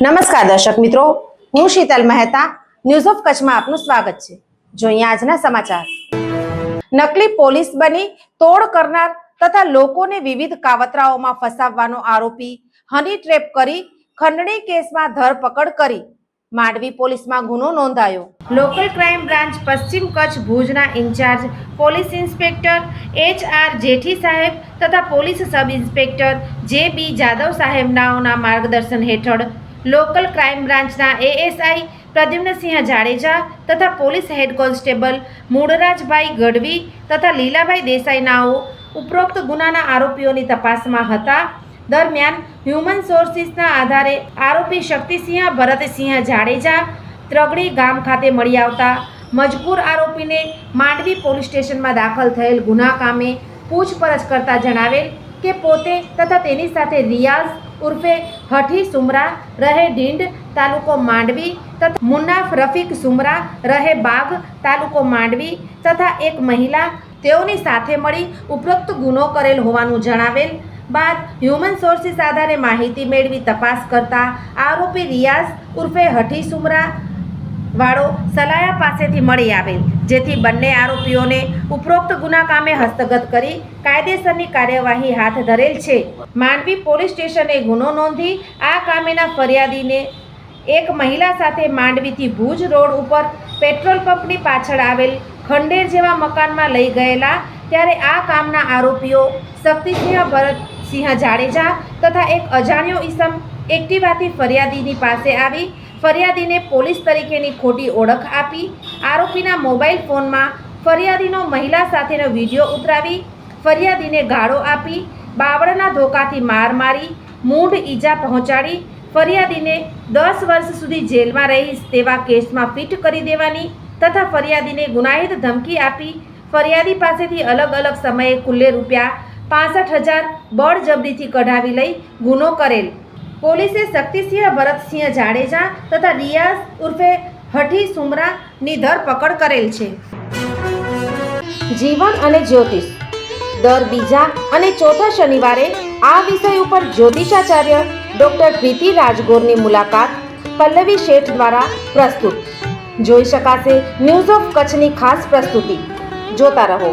નમસ્કાર દર્શક મિત્રો, હું શીતલ મહેતા ન્યૂઝ ઓફ કચ્છમાં આપનું સ્વાગત છે. જોઈએ આજના સમાચાર. નકલી પોલીસ બની, તોડ કરનાર તથા લોકોને વિવિધ કાવતરાઓમાં ફસાવવાનો આરોપી હની ટ્રેપ કરી, ખંડણી કેસમાં ધરપકડ કરી. માંડવી પોલીસમાં ગુનો નોંધાયો. લોકલ ક્રાઇમ બ્રાન્ચ પશ્ચિમ કચ્છ ભુજના incharge police inspector H R Jethi સાહેબ તથા પોલીસ સબ ઇન્સ્પેક્ટર જે બી જાદવ સાહેબનાઓના માર્ગદર્શન હેઠળ લોકલ ક્રાઇમ બ્રાન્ચના એએસઆઈ પ્રદ્યુમ્નસિંહ જાડેજા તથા police head constable Mulrajbhai Gadhvi તથા લીલાભાઈ દેસાઈનાઓ ઉપરોક્ત ગુનાના આરોપીઓની તપાસમાં હતા. દરમિયાન હ્યુમન સોર્સિસના આધારે આરોપી શક્તિસિંહ ભરતસિંહ જાડેજા ત્રગડી ગામ ખાતે મળી આવતા મજબૂર આરોપીને માંડવી પોલીસ સ્ટેશનમાં દાખલ થયેલ ગુના કામે પૂછપરછ કરતા જણાવેલ કે પોતે તથા તેની સાથે રિયાઝ ઉર્ફે હઠી સુમરા રહે ઢીંડ તાલુકો માંડવી તથા મુન્નાફ રફીક સુમરા રહે બાગ તાલુકો માંડવી તથા એક મહિલા તેઓની સાથે મળી ઉપરોક્ત ગુનો કરેલ હોવાનું જણાવેલ બાદ હ્યુમન સોર્સિસ આધારે માહિતી મેળવી તપાસ કરતા આરોપી રિયાઝ ઉર્ફે હઠી સુમરા વાળો સલાયા પાસેથી મળી આવેલ, જેથી બંને આરોપીઓને ઉપરોક્ત ગુના કામે હસ્તગત કરી કાયદેસરની કાર્યવાહી હાથ ધરેલ છે. માંડવી પોલીસ સ્ટેશને ગુનો નોંધી આ કામેના ફરિયાદીને એક મહિલા સાથે માંડવીથી ભુજ રોડ ઉપર પેટ્રોલ પંપની પાછળ આવેલ ખંડેર જેવા મકાનમાં લઈ ગયેલા, ત્યારે આ કામના આરોપીઓ શક્તિસિંહ ભરતસિંહ જાડેજા તથા એક અજાણ્યો ઈસમ એક્ટિવાથી ફરિયાદીની પાસે આવી ફરિયાદીને પોલીસ તરીકેની ખોટી ઓળખ આપી. આરોપીના મોબાઈલ ફોનમાં ફરિયાદીનો મહિલા સાથેનો વીડિયો ઉતરાવી ફરિયાદીને ગાળો આપી, બાવળના ધોકાથી માર મારી, મૂઢ ઈજા પહોંચાડી, ફરિયાદીને દસ વર્ષ સુધી જેલમાં રહીશ તેવા કેસમાં ફિટ કરી દેવાની તથા ફરિયાદીને ગુનાહિત ધમકી આપી. ફરિયાદી પાસેથી અલગ અલગ સમયે કુલ્લે રૂપિયા પાસઠ હજાર બળજબરીથી કઢાવી લઈ ગુનો કરેલ. પોલીસે શક્તિસિંહ ભરતસિંહ જાડેજા તથા રિયાઝ ઉર્ફે હઠી સુમરાની ધરપકડ કરેલ છે. જીવન અને જ્યોતિષ. દર બીજા અને ચોથા શનિવારે આ વિષય ઉપર જ્યોતિષાચાર્ય ડોક્ટર પ્રીતિ રાજગોરની મુલાકાત પલ્લવી શેઠ દ્વારા પ્રસ્તુત. જોઈ શકાશે ન્યૂઝ ઓફ કચ્છની ખાસ પ્રસ્તુતિ. જોતા રહો.